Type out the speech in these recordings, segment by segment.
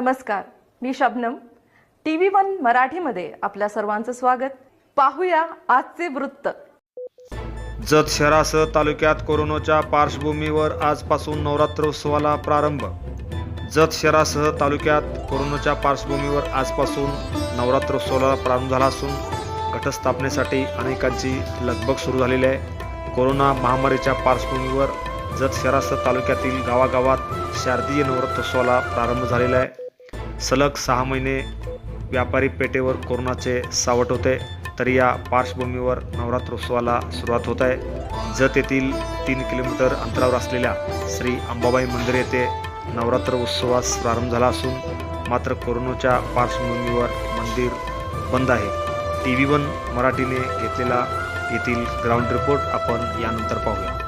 नमस्कार मी Shabnam. T V one मराठीमध्ये आपल्या सर्वांचं स्वागत. पाहूया आजचे वृत्त. जत शहरासह तालुक्यात कोरोनाच्या पार्श्वभूमीवर आजपासून नवरात्रोत्सवाला प्रारंभ. जत शहरासह तालुक्यात कोरोनाच्या पार्श्वभूमीवर आजपासून नवरात्रोत्सवाला प्रारंभ झाला असून घटस्थापनेसाठी अनेकांची लगबग सुरू झालेली आहे. कोरोना महामारीच्या पार्श्वभूमीवर जत शहरासह तालुक्यातील गावागावात शारदीय नवरात्रोत्सवाला प्रारंभ झालेला आहे. सलग सहा महिने व्यापारी पेठेवर कोरोनाचे सावट होते तरी या पार्श्वभूमीवर नवरात्रोत्सवाला सुरुवात होत आहे. जत येथील तीन किलोमीटर अंतरावर असलेल्या श्री अंबाबाई मंदिर येथे नवरात्र उत्सवास प्रारंभ झाला असून मात्र कोरोनाच्या पार्श्वभूमीवर मंदिर बंद आहे. टी व्ही वन मराठीने घेतलेला येथील ग्राउंड रिपोर्ट आपण यानंतर पाहूया.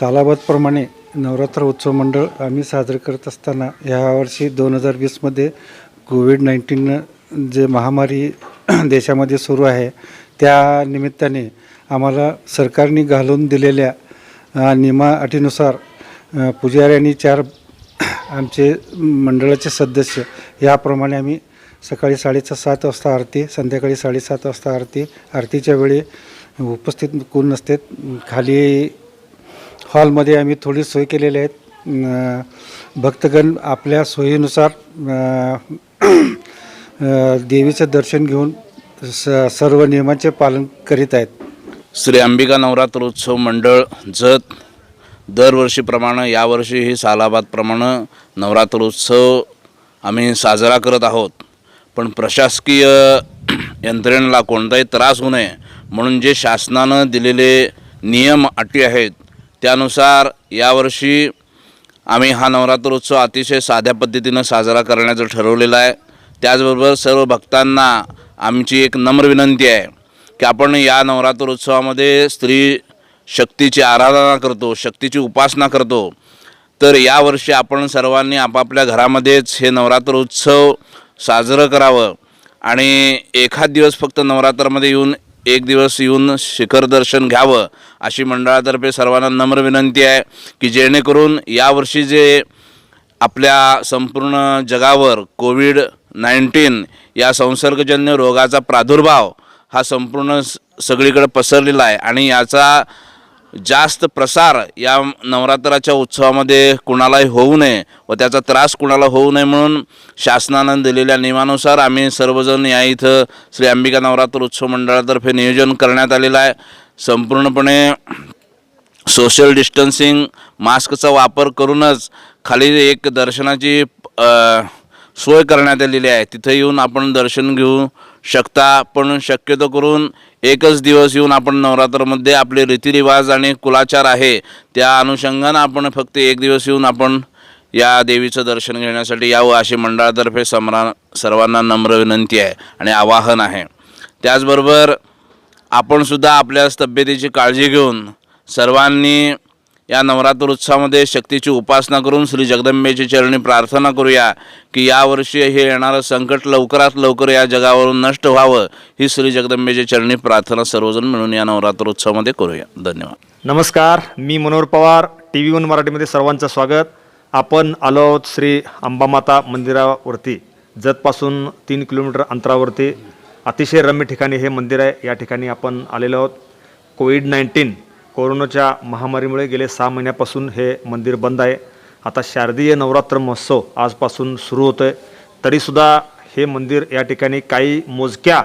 सालाबादप्रमाणे नवरात्र उत्सव मंडळ आम्ही साजरे करत असताना यावर्षी दोन हजार वीसमध्ये कोविड नाईन्टीन जे महामारी देशामध्ये सुरू आहे त्या निमित्ताने आम्हाला सरकारने घालून दिलेल्या नियमा अटीनुसार पुजाऱ्यांनी पुजारी आणि चार आमचे मंडळाचे सदस्य याप्रमाणे आम्ही सकाळी साडेचा सात वाजता आरती संध्याकाळी साडेसात वाजता आरती आरतीच्या वेळी उपस्थित कोण नसते खाली हॉलमध्ये आम्ही थोडी सोय केलेली आहेत. भक्तगण आपल्या सोयीनुसार देवीचं दर्शन घेऊन स सर्व नियमांचे पालन करीत आहेत. श्री अंबिका नवरात्रोत्सव मंडळ जत दरवर्षीप्रमाणे यावर्षीही सालाबादप्रमाणे नवरात्रोत्सव आम्ही साजरा करत आहोत. पण प्रशासकीय यंत्रणेला कोणताही त्रास होऊ नये म्हणून जे शासनानं दिलेले नियम अटी आहेत त्यानुसार यावर्षी आम्ही हा नवरात्र उत्सव अतिशय साध्या पद्धतीनं साजरा करण्याचं ठरवलेलं आहे. त्याचबरोबर सर्व भक्तांना आमची एक नम्र विनंती आहे की आपण या नवरात्र उत्सवामध्ये स्त्री शक्तीची आराधना करतो शक्तीची उपासना करतो. तर यावर्षी आपण सर्वांनी आपापल्या घरामध्येच हे नवरात्र उत्सव साजरं करावं आणि एखाद दिवस फक्त नवरात्रामध्ये येऊन एक दिवस येऊन शिखर दर्शन घ्यावं अशी मंडळातर्फे सर्वांना नम्र विनंती आहे की जेणेकरून यावर्षी जे आपल्या संपूर्ण जगावर कोविड नाईन्टीन या संसर्गजन्य रोगाचा प्रादुर्भाव हा संपूर्ण स सगळीकडे पसरलेला आहे आणि याचा जास्त प्रसार या नवरात्राच्या उत्सवामध्ये कुणालाही होऊ नये व त्याचा त्रास कुणाला होऊ नये म्हणून शासनानं दिलेल्या नियमानुसार आम्ही सर्वजण या इथं श्री अंबिका नवरात्र उत्सव मंडळातर्फे नियोजन करण्यात आलेलं आहे. संपूर्णपणे सोशल डिस्टन्सिंग मास्कचा वापर करूनच खाली एक दर्शनाची सोय करण्यात आलेली आहे. तिथे येऊन आपण दर्शन घेऊ. शकता. पण शक्यतो करून एकच दिवस येऊन आपण नवरात्रामध्ये आपले रीतिरिवाज आणि कुलाचार आहे त्या अनुषंगानं आपण फक्त एक दिवस येऊन आपण या देवीचं दर्शन घेण्यासाठी यावं अशी मंडळातर्फे सम्रा सर्वांना नम्र विनंती आहे आणि आवाहन आहे. त्याचबरोबर आपणसुद्धा आपल्या तब्येतीची काळजी घेऊन सर्वांनी या नवरात्र उत्सवामध्ये शक्तीची उपासना करून श्री जगदंबेची चरणी प्रार्थना करूया की यावर्षी हे येणारं संकट लवकरात लवकर या जगावरून नष्ट व्हावं ही श्री जगदंबेची चरणी प्रार्थना सर्वजण मिळून या नवरात्र उत्सवामध्ये करूया. धन्यवाद. नमस्कार मी Manohar Pawar T V one मराठीमध्ये सर्वांचं स्वागत. आपण आलो आहोत श्री अंबामाता मंदिरावरती. जतपासून तीन किलोमीटर अंतरावरती. अतिशय रम्य ठिकाणी हे मंदिर आहे. या ठिकाणी आपण आलेलो आहोत. कोविड नाईन्टीन कोरोनाच्या महामारीमुळे गेले सहा महिन्यापासून हे मंदिर बंद आहे. आता शारदीय नवरात्र महोत्सव आजपासून सुरू होतो आहे तरीसुद्धा हे मंदिर या ठिकाणी काही मोजक्या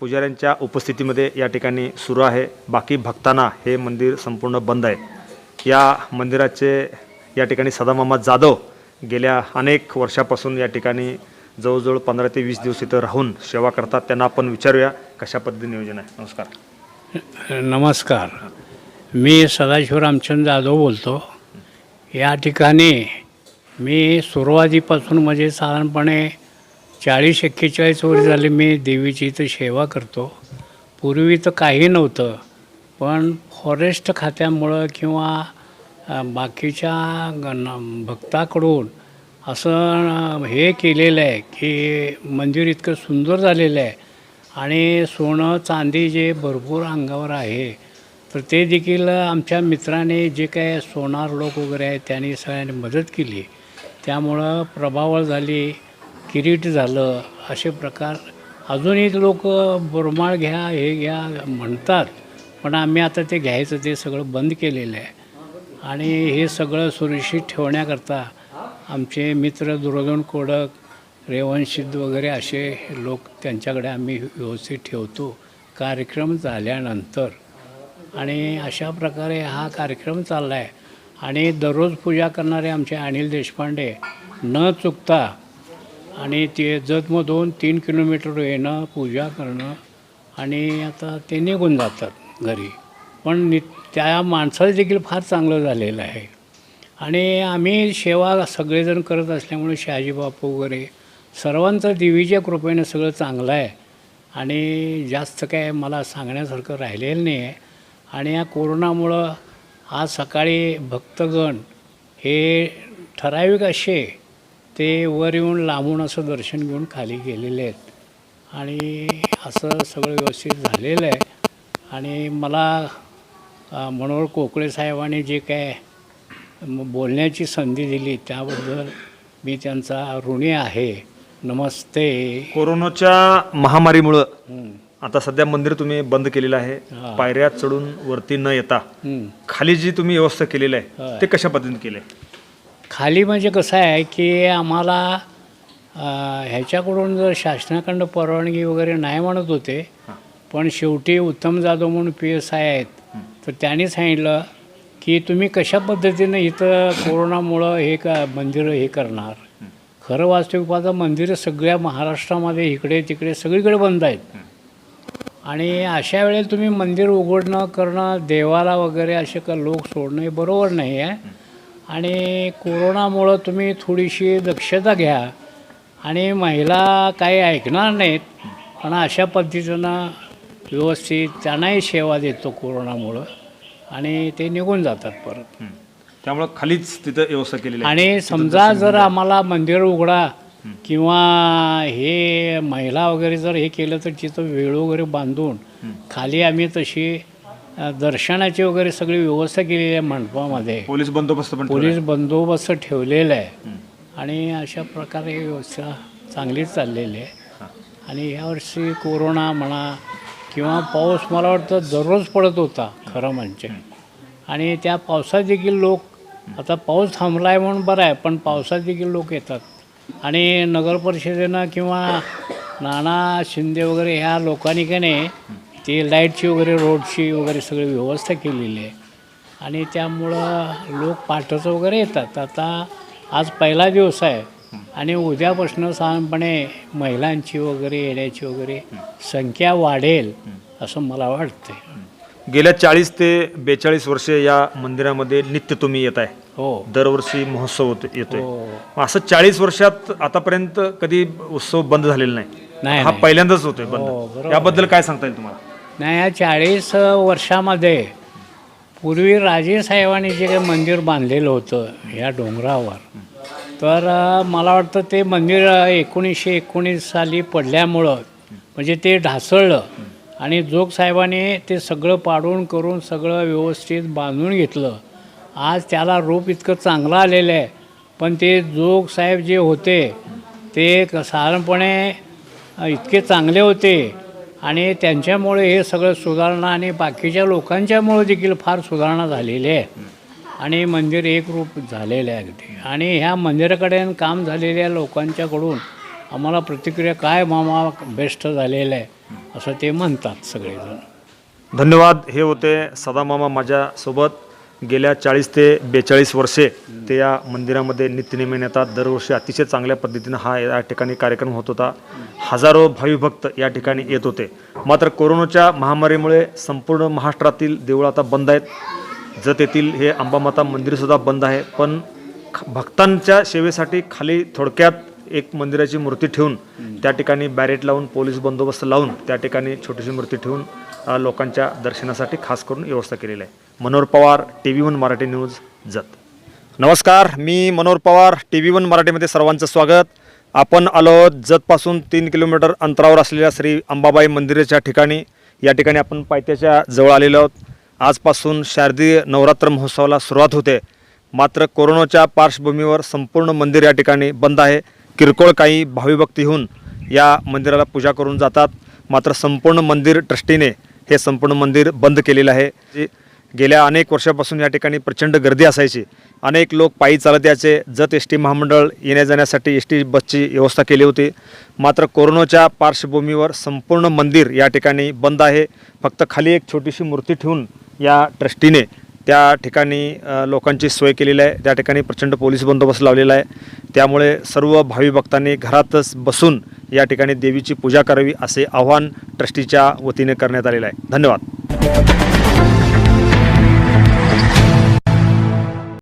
पुजाऱ्यांच्या उपस्थितीमध्ये या ठिकाणी सुरू आहे. बाकी भक्तांना हे मंदिर संपूर्ण बंद आहे. या मंदिराचे या ठिकाणी सदामामा जाधव गेल्या अनेक वर्षापासून या ठिकाणी जवळजवळ पंधरा ते वीस दिवस इथं राहून सेवा करतात. त्यांना आपण विचारूया कशा पद्धतीने नियोजन आहे. नमस्कार. नमस्कार. मी सदाशिव रामचंद्र जाधव बोलतो. या ठिकाणी मी सुरुवातीपासून म्हणजे साधारणपणे चाळीस एक्केचाळीस वर्ष झाले मी देवीची इथं सेवा करतो. पूर्वी तर काही नव्हतं पण फॉरेस्ट खात्यामुळं किंवा बाकीच्या भक्ताकडून असं हे केलेलं आहे की मंदिर इतकं सुंदर झालेलं आहे आणि सोनं चांदी जे भरपूर अंगावर आहे तर ते देखील आमच्या मित्राने जे काय सोनार लोक वगैरे आहेत त्यांनी सगळ्यांनी मदत केली. त्यामुळं प्रभावळ झाली किरीट झालं असे प्रकार. अजूनही लोक बोरमाळ घ्या हे घ्या म्हणतात पण आम्ही आता ते घ्यायचं ते सगळं बंद केलेलं आहे. आणि हे सगळं सुरक्षित ठेवण्याकरता आमचे मित्र दुर्गण कोडक रेवणसिद्ध वगैरे असे लोक त्यांच्याकडे आम्ही व्यवस्थित ठेवतो. कार्यक्रम झाल्यानंतर आणि अशा प्रकारे हा कार्यक्रम चालला आहे आणि दररोज पूजा करणारे आमचे अनिल देशपांडे न चुकता आणि ते जतमधून तीन किलोमीटर येणं पूजा करणं आणि आता ते निघून जातात घरी. पण नि त्या माणसाला देखील फार चांगलं झालेलं आहे. आणि आम्ही सेवा सगळेजण करत असल्यामुळे शहाजी बापू वगैरे सर्वांचं देवीच्या कृपेनं सगळं चांगलं आहे. आणि जास्त काय मला सांगण्यासारखं राहिलेलं नाही आहे. आणि या कोरोनामुळं आज सकाळी भक्तगण हे ठराविक असे ते वर येऊन लांबून असं दर्शन घेऊन खाली गेलेले आहेत. आणि असं सगळं व्यवस्थित झालेलं आहे. आणि मला मनोहर कोकळे साहेबांनी जे काय बोलण्याची संधी दिली त्याबद्दल मी त्यांचा ऋणी आहे. नमस्ते. कोरोनाच्या महामारीमुळं आता सध्या मंदिर तुम्ही बंद केलेलं आहे. पायऱ्या चढून वरती न येता. खाली जी तुम्ही व्यवस्था केलेली आहे. ते कशा पद्धतीने केले खाली म्हणजे कसं आहे की आम्हाला ह्याच्याकडून जर शासनाकडनं परवानगी वगैरे नाही म्हणत होते पण शेवटी उत्तम जाधव म्हणून पी एस आय आहेत तर त्यांनी सांगितलं की तुम्ही कशा पद्धतीनं इथं कोरोनामुळं हे का मंदिरं हे करणार? खरं वास्तविक पाहता मंदिरं सगळ्या महाराष्ट्रामध्ये इकडे तिकडे सगळीकडे बंद आहेत. आणि अशा वेळेला तुम्ही मंदिर उघडणं करणं देवाला वगैरे असे का लोक सोडणं हे बरोबर नाही आहे. आणि कोरोनामुळं तुम्ही थोडीशी दक्षता घ्या. आणि महिला काही ऐकणार नाहीत पण अशा पद्धतीनं व्यवस्थित त्यांनाही सेवा देतो कोरोनामुळं. आणि ते निघून जातात परत. त्यामुळं खालीच तिथं व्यवस्था केलेली आहे. आणि समजा जर आम्हाला मंदिर उघडा किंवा हे महिला वगैरे जर हे केलं तर तिथं वेळ वगैरे बांधून खाली आम्ही तशी दर्शनाची वगैरे सगळी व्यवस्था केलेली आहे मंडपामध्ये. पोलीस बंदोबस्त पण पोलीस बंदोबस्त ठेवलेला आहे. आणि अशा प्रकारे व्यवस्था चांगलीच चाललेली आहे. आणि यावर्षी कोरोना म्हणा किंवा पाऊस मला वाटतं दररोज पडत होता खरं म्हणजे. आणि त्या पावसात देखील लोक आता पाऊस थांबला आहे म्हणून बरं आहे पण पावसात देखील लोक येतात. आणि नगर परिषदेनं किंवा नाना शिंदे वगैरे ह्या लोकांनी का नाही ती लाईटची वगैरे रोडची वगैरे सगळी व्यवस्था केलेली आहे. आणि त्यामुळं लोक पाठचं वगैरे येतात. आता आज पहिला दिवस आहे आणि उद्यापासून साधारणपणे महिलांची वगैरे येण्याची वगैरे संख्या वाढेल असं मला वाटतं गेल्या चाळीस ते बेचाळीस वर्षे या मंदिरामध्ये नित्य तुम्ही येत आहे. हो. दरवर्षी महोत्सव होत येतोय. हो. मग असं चाळीस वर्षात आतापर्यंत कधी उत्सव बंद झालेला नाही. नाही हा नाही. पहिल्यांदाच होतोय हो, बंद बरोबर याबद्दल काय सांगता येईल तुम्हाला? नाही या चाळीस वर्षामध्ये पूर्वी राजेसाहेबांनी जे काही मंदिर बांधलेलं होतं ह्या डोंगरावर तर अ, मला वाटतं ते मंदिर एकोणीसशे एकोणीस साली पडल्यामुळं म्हणजे ते ढासळलं. आणि जोगसाहेबाने ते सगळं पाडून करून सगळं व्यवस्थित बांधून घेतलं. आज त्याला रूप इतकं चांगलं आलेलं आहे. पण ते जोगसाहेब जे होते ते क- साधारणपणे इतके चांगले होते. आणि त्यांच्यामुळे हे सगळं सुधारणा आणि बाकीच्या लोकांच्यामुळे देखील फार सुधारणा झालेली आहे. आणि मंदिर एकरूप झालेलं आहे अगदी. आणि ह्या मंदिराकडे काम झालेल्या लोकांच्याकडून आम्हाला प्रतिक्रिया काय मामा बेस्ट झालेलं आहे असं ते म्हणतात सगळेजण. धन्यवाद. हे होते सदामामा माझ्यासोबत गेल्या चाळीस ते बेचाळीस वर्षे ते या मंदिरामध्ये नित्यनेमेन येतात दरवर्षी अतिशय चांगल्या पद्धतीनं हा या ठिकाणी कार्यक्रम होत होता. हजारो भाविभक्त या ठिकाणी येत होते. मात्र कोरोनाच्या महामारीमुळे संपूर्ण महाराष्ट्रातील देवळं आता बंद आहेत. जत येथील हे अंबामाता मंदिरसुद्धा बंद आहे. पण ख- भक्तांच्या सेवेसाठी खाली थोडक्यात एक मंदिराची मूर्ती ठेवून त्या ठिकाणी बॅरेट लावून पोलीस बंदोबस्त लावून त्या ठिकाणी छोटीशी मूर्ती ठेवून लोकांच्या दर्शनासाठी खास करून व्यवस्था केलेली आहे. Manohar Pawar T V one Marathi news Jath. नमस्कार मी Manohar Pawar T V one मराठीमध्ये सर्वांचं स्वागत. आपण आलो जतपासून तीन किलोमीटर अंतरावर असलेल्या श्री अंबाबाई मंदिराच्या ठिकाणी. या ठिकाणी आपण पायथ्याच्या जवळ आलेलो आहोत. आजपासून शारदीय नवरात्र महोत्सवाला सुरुवात होते. मात्र कोरोनाच्या पार्श्वभूमीवर संपूर्ण मंदिर या ठिकाणी बंद आहे. किरकोळ काही भाविभक्ती होऊन या मंदिराला पूजा करून जातात. मात्र संपूर्ण मंदिर ट्रस्टीने हे संपूर्ण मंदिर बंद केलेलं आहे. जे गेल्या अनेक वर्षापासून या ठिकाणी प्रचंड गर्दी असायची. अनेक लोक पायी चालत याचे जत एस टी महामंडळ येण्या जाण्यासाठी एस टी बसची व्यवस्था केली होती. मात्र कोरोनाच्या पार्श्वभूमीवर संपूर्ण मंदिर या ठिकाणी बंद आहे. फक्त खाली एक छोटीशी मूर्ती ठेवून या ट्रस्टीने त्या ठिकाणी लोकांची सोय केलेली आहे. त्या ठिकाणी प्रचंड पोलीस बंदोबस्त लावलेला आहे. त्यामुळे सर्व भावी भक्तांनी घरातच बसून या ठिकाणी देवीची पूजा करावी असे आव्हान ट्रस्टीच्या वतीने करण्यात आलेलं आहे. धन्यवाद.